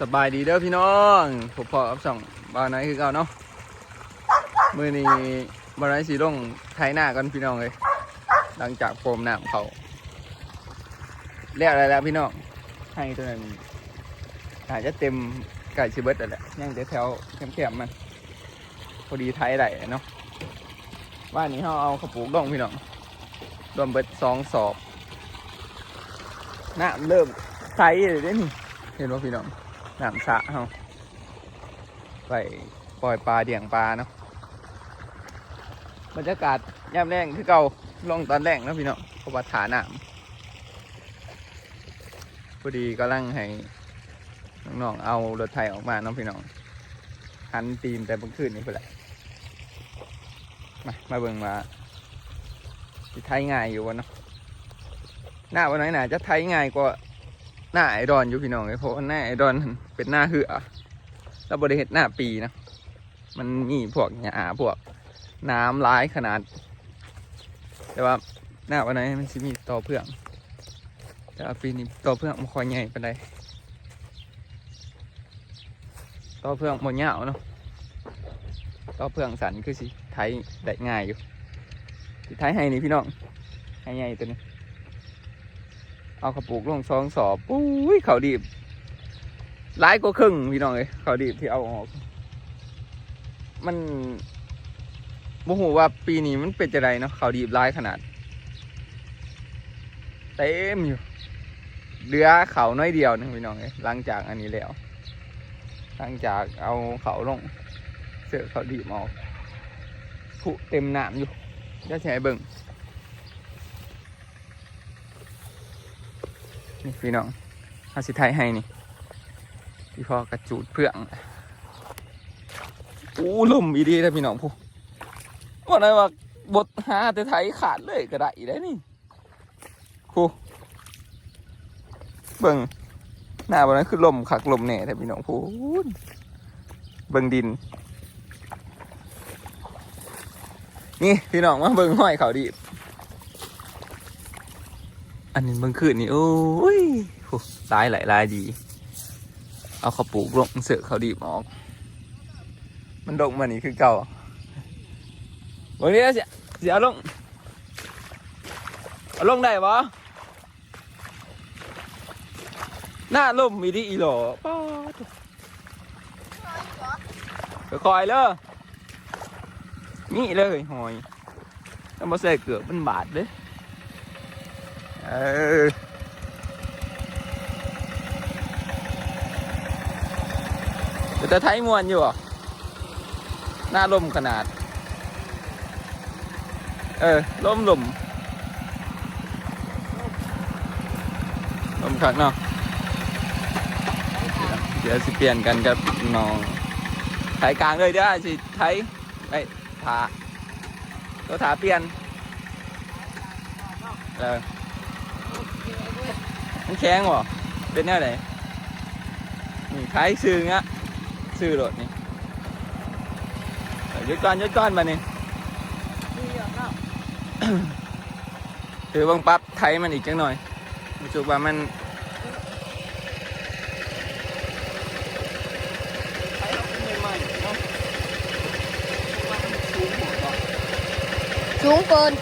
สบายดีเด้อพี่น้องผมพอกับสองบาวไหนคือเก่าเนาะมือนี้บาวไหนสีลงไทยหน้ากันพี่น้องเลยหลังจากโฟมน้ำเขาแล้วอะไรแล้วพี่น้องให้ตัวนั้นอาจจะเต็มไก่ชิเบิร์ตแล้วแหละยังแต่แถวแคมๆมันพอดีไทยได้เนาะว่านี้เขาเอาขาวปลูกดองพี่น้องรวมเบิดสองสอบน้ำเริ่มใสเลยเด้นี่เห็นว่าพี่น้อง น้ำสะเฮาไปปล่อยปลาเดี่ยงปลาเนาะบรรยากาศยามแรงคือเก่าลงตอนแรงนะพี่น้องเพราะว่าฐาน้ำพอดีกำลังให้น้องๆเอารถไถออกมาเนาะพี่น้องหันตีนแต่เมื่อคืนนี้ไปแหละมามาเบิ่งว่าสิไทยง่ายอยู่วะเนาะหน้าวันไหนหนาจะไทยง่ายกว่า หน้าไอดอนอยู่พี่น้องเลยเพราะว่าหน้าไอดอนเป็นหน้าเหือแล้วบริเห็ดหน้าปีนะ มันมีพวกหญ้าพวกน้ำร้ายขนาด แต่ว่าหน้าวันไหนมันจะมีต่อเพื่อง แต่ปีนี้ต่อเพื่องมันคอยใหญ่ไปเลยต่อเพื่องหมดเงาวเนาะต่อเพื่องสันคือสิไทยได้ง่ายอยู่ไทยให้นี่พี่น้องให้ใหญ่ตัวนี้ เอากระปุกลงซองสอบปุ้ยเขาดีบหลายกว่าครึ่งพี่น้องเลยเขาดีบที่เอาออก มันโมโหว่าปีนี้มันเป็นจะไรเนาะเขาดีบหลายขนาด เต็มอยู่เหลือเขาน้อยเดียวนึงพี่น้องเลยหลังจากอันนี้แล้วหลังจากเอาเขาลง เสือเขาดีบออกผุเต็มหนามอยู่จะใช้เบิ่ง นี่พี่น้องเอาสิไทยให้นี่พี่พ่อกระจูดเพื่องอู้ลมอีดีนะพี่น้องผู้ว่าไงว่าบทหาแต่ไทยขาดเลยก็ได้ได้นี่ผู้เบิ่งหน้าบนนั้นคือลมขักลมแหน่แต่พี่น้องผู้เบิ่งดิน นี่พี่น้องมาเบิ่งห้อยเขาดี อันนี้เมื่อคืนนี่โอ้ยโหลายหลายลายดี เอาเขาปลูกลงเสือเขาดีบออกมันดกมานี่คือเก่าวันนี้เสียเสียลงเอาลงได้ปะหน้าล่มมีดีอีหลอป้าคอยเลยนี่เลยหอยต้องมาใส่เกลือมันบาดเลย เออเดี๋ยวจะไทยมวนอยู่อะหน้าลมขนาด เออลมลมลมขักเนาะเดี๋ยวสิเปลี่ยนกันกับน้องไทยกลางเลยเดี๋ยสิไทยไอ้ถาตัวถาเปลี่ยนเออ มันแข็งบ่เป็นแนวไหนนี่ขายซื้อเงี้ยซื้อรถนี่ยดก้อนยดก้อนมานี่ถือบังปั๊บไทยมันอีกจังหน่อยรู้สึกว่ามันสูงเกิน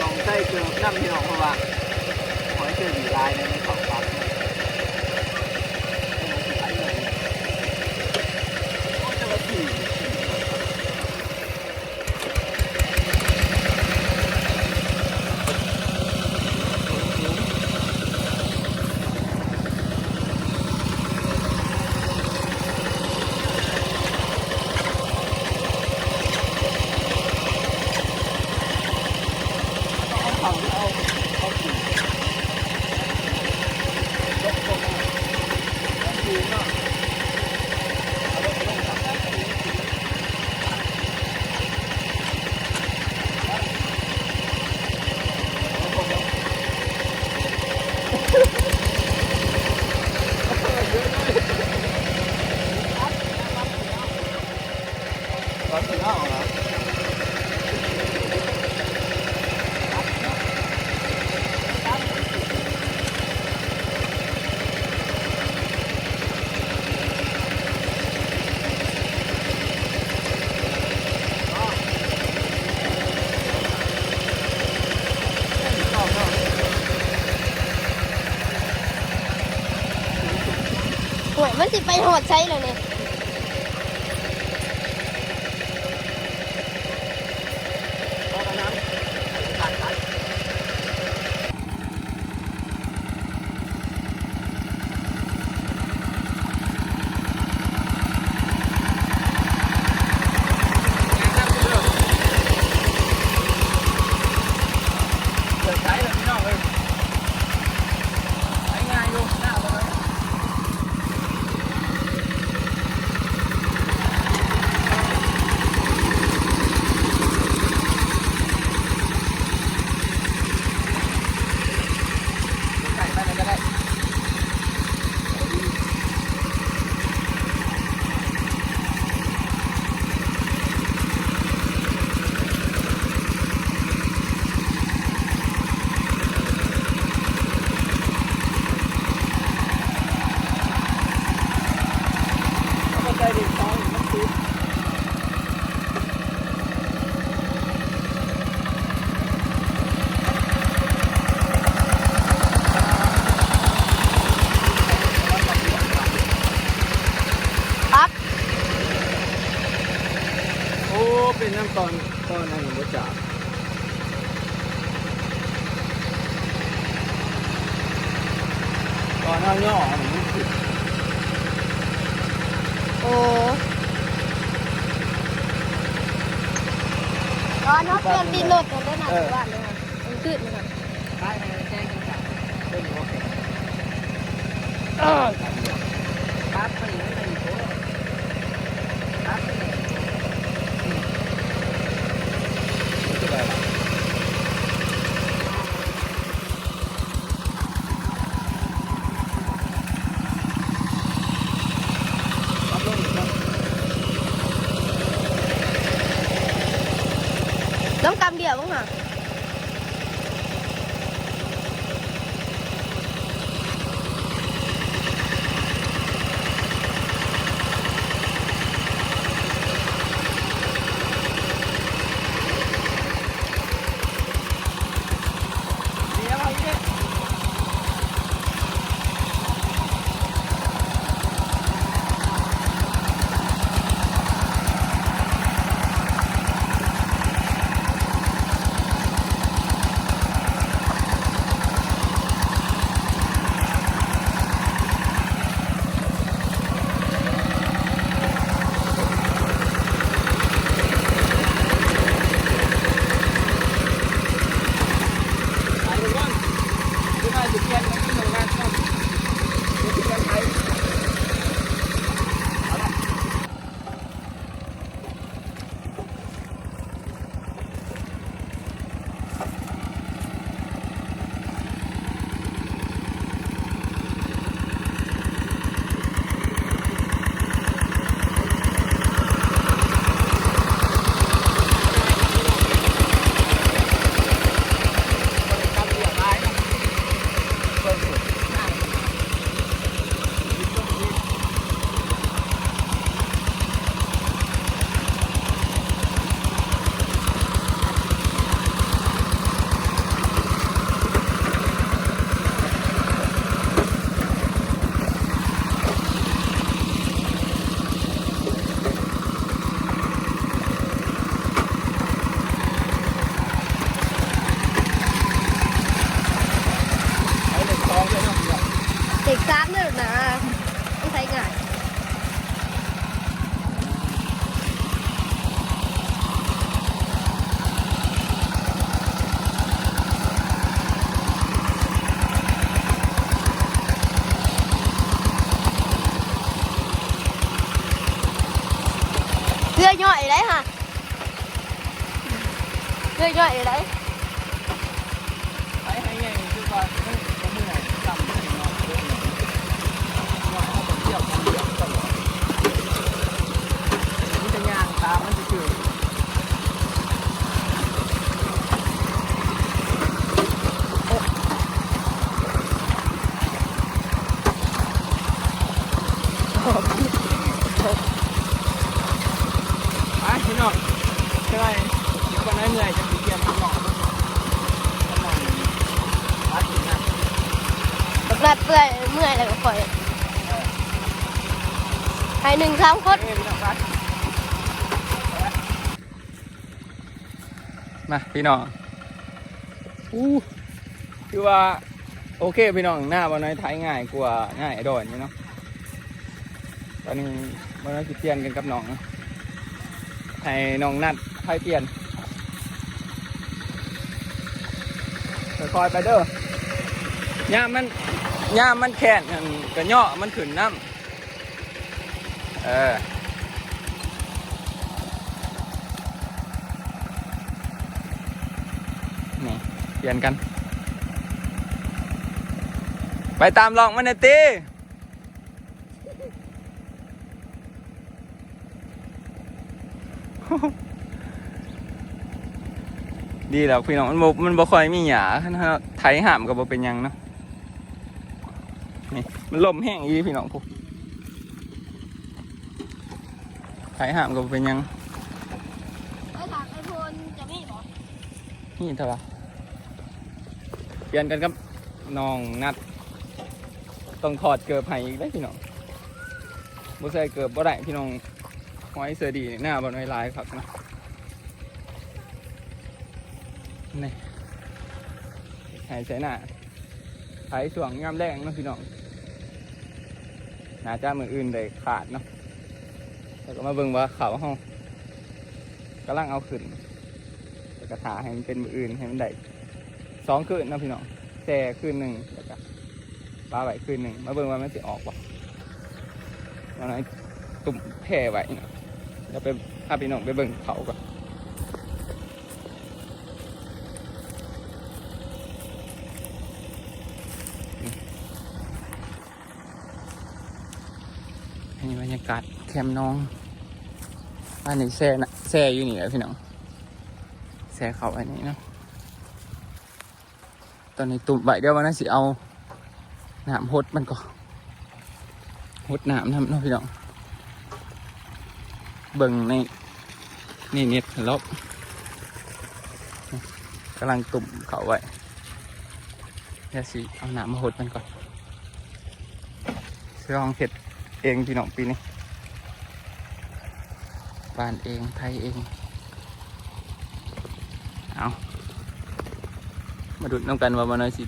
ต้องใส่ เกลือน้ำพี่น้องเพราะว่าหอยเจอดีลายในของปั๊บ Yeah. สิไปหอดใช่เลรเนี่ย ลกกันได้านักว่าเลยค่ะมันขึ้นเลยค่ะได้ไหมแจ้งกันจับเป็นโอเคปั๊บไปเลยไปเลยปั๊บไปเลย như vậy đấy. พี่น้องอู้คือว่าโอเคพี่น้องหน้าบอลน้อยไทยง่ายกว่าง่ายดอนนี่เนาะตอนนี้บอลน้อยสิเปลี่ยนกันกับน้องให้น้องนัดไทยเปลี่ยนคอยไปเด้อย่ามันย่ามันแข็งอันกระยาะมันขึ้นน้ำเออ นี่เปลี่ยนกัน ไปตามลองมันนะตีดีแล้วพี่น้องมันบ่มันบ่ค่อยมีหยาถ้าไถหามก็บ่เป็นหยังเนาะนี่มันลมแห้งอีพี่น้องพวกไถหามก็บ่เป็นหยังไปถามไอโฟนจะมีบอกนี่เท่าไหร่ ขียนกันกับน้องนัด ต้องถอดเกือบให้อีกได้พี่น้องบ่ใส่เกือบบ่ได้พี่น้องห้อยเสือดีหน้าบ่น้อยหลายครับนะนี่ให้ใส่หน้าไถส่วงงามแรงนะพี่น้องน่าจะมืออื่นได้ขาดเนาะแล้วก็มาเบิ่งว่าเขาห้องกำลังเอาขึ้นแล้วก็ถาให้มันเป็นมืออื่นให้มันได้ สองคืนนะพี่น้องแช่คืนหนึ่งแล้วก็ปลาไหวคืนหนึ่งมาเบิ่งว่ามันจะออกบ่แล้วนั้นตุ่มแผ่ไว้เนาะแล้วไปพาพี่น้องไปเบิ่งเขาก่อนนี่บรรยากาศแคมป์น้องบ้านนี้แช่นะแช่อยู่นี่แหละพี่น้องแซ่เขาอันนี้เนาะ ตอนนี้ตุ่มใบเดียววันนั้นสิเอาหนามหดมันก็หดหนามทำเนาะพี่น้องเบิ่งในนี่เนิดลบกำลังตุ่มเขาไว้เดี๋ยวสิเอาหนามมาหดมันก่อนเสื้อห้องเห็ดเองพี่น้องปีนี้บ้านเองไทยเอง เอา มาดูน้ำกันว่ามันสิ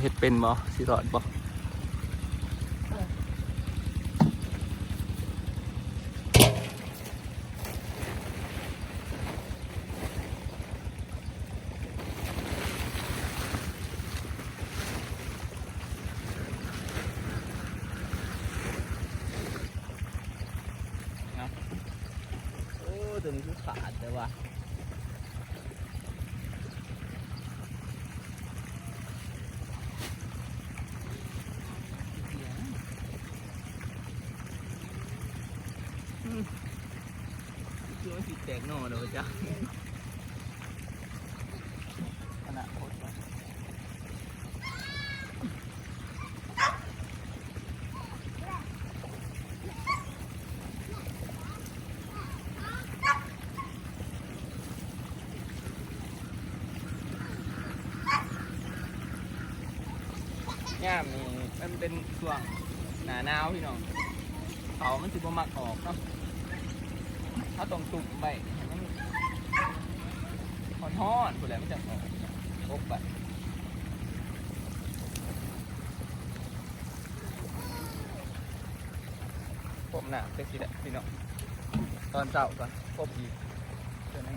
เห็ดเป็นบ่สิรอดบ่โอ้ตัวนี้คือขาดแต่ว่า คือมันสิแตกหน่อเด้อจ้ะขนาดโคตรว่ะย่ามนี่มันเป็นช่วงหนาหนาวพี่น้องเขามันสิบ่มักออกเนาะ ถ้าต้องตุ่มไปหอนหอนๆคนแหล้วมันจะออกอบไปผมหนาเซ็กซี่แหละพี่น้องตอนเจ้าก่อนพบอีกเท่านั้น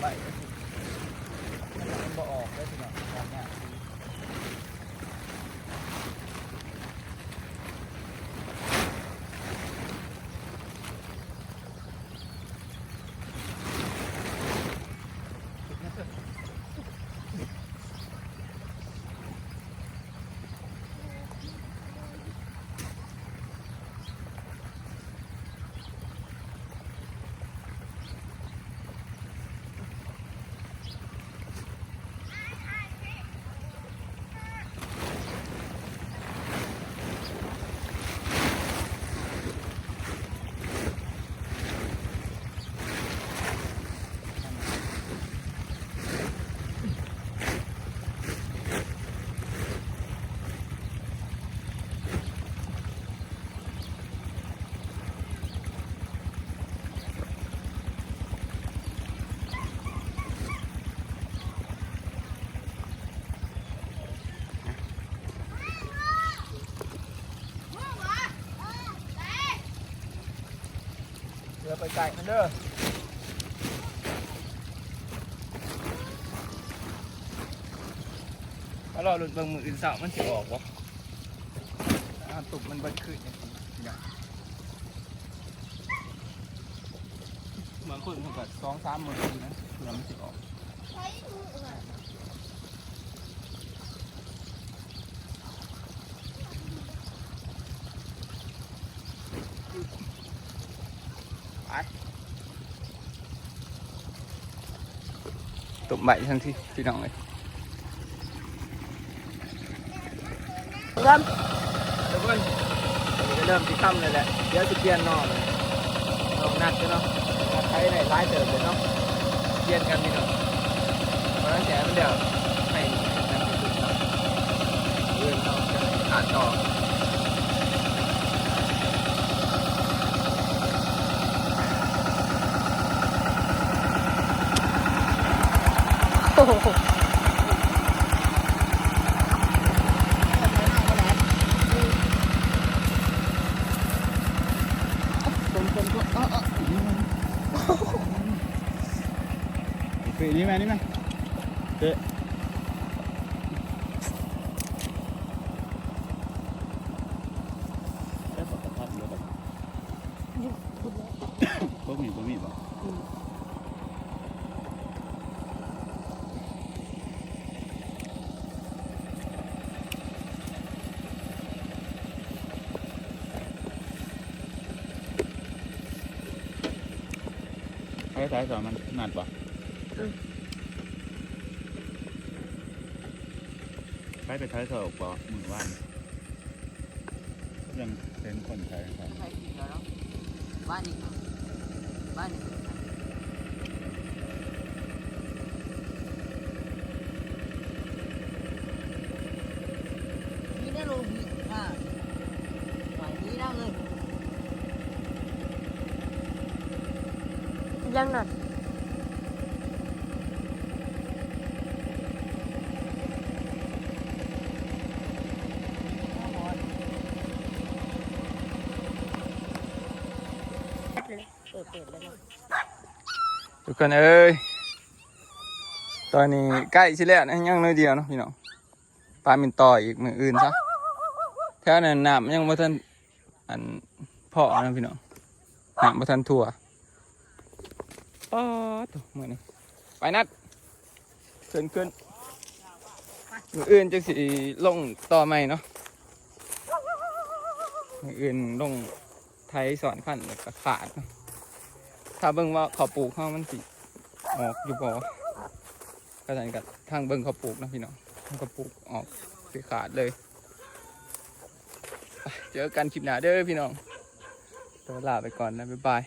ไปมันบ่ออกได้พี่น้องตออกยาก ไปไก่มันเด้อถ้ารอหลุดเบิ่งมืออื่นสามันสิออกวะอาตุกมันบิดขึ้นเนี่ยอย่างบางคนเขาก็สองสามมือนะเพื่อมันสิออกใช้มือค่ะตุ่มใบทั้งที่พี่น้องเลยครับทุกคนจะเริ่มที่ค่ำเลยแหละเดี๋ยวจะเปลี่ยนนออก นเนาะนัดใช้ในร้ายเติมเลยเนาะเปลี่ยนกันพี่น้องเพราะฉะนั้นแฉมันเดี๋ยวให้นัดที่สุดเนาะเรื่องเราจะขาดต่อ โอ้โห ปี นี้ไหมนี่ไหมเจ๊ได้ปกติหรือเปล่าบ่มีบ่มีบ่ ใช้ใช้สอนมันหนัดป่ะใช้ไปใช้เถอะป่ะมือว่านยังเป็นคนใช้ครับใครกินแล้วเนาะบ้านนี้บ้านนี้นี่ได้ลงบีอ่าหมายนี้ได้เลย ยังน่อยเปิดเปิดเลยนะทุกคนเอ้ย ตอนนี้ใกล้ชิแล้วนะยังน้อยเดียวเนาะพี่น้องปลามินต่ออีกมืออื่นซะแถวนั้นน้ำยังบ่ทันอันเพาะนะพี่น้องน้ำบ่ทันทั่ว อ๋อตัวมือนี้ไปนัดขึ้นขึ้นมืออื่นจะสิลงต่อใหม่เนาะมืออื่นลงไทยสอนขันแล้วก็ขาดเนาะถ้าเบิ่งว่าเขาปลูกเขามันสิออกอยู่บ่ก็สั่นกับทางเบิ่งเขาปลูกนะพี่น้องเขาปลูกออกสิขาดเลยเจอกันคลิปหน้าเด้อพี่น้องตัวลาไปก่อนนะบ๊ายบาย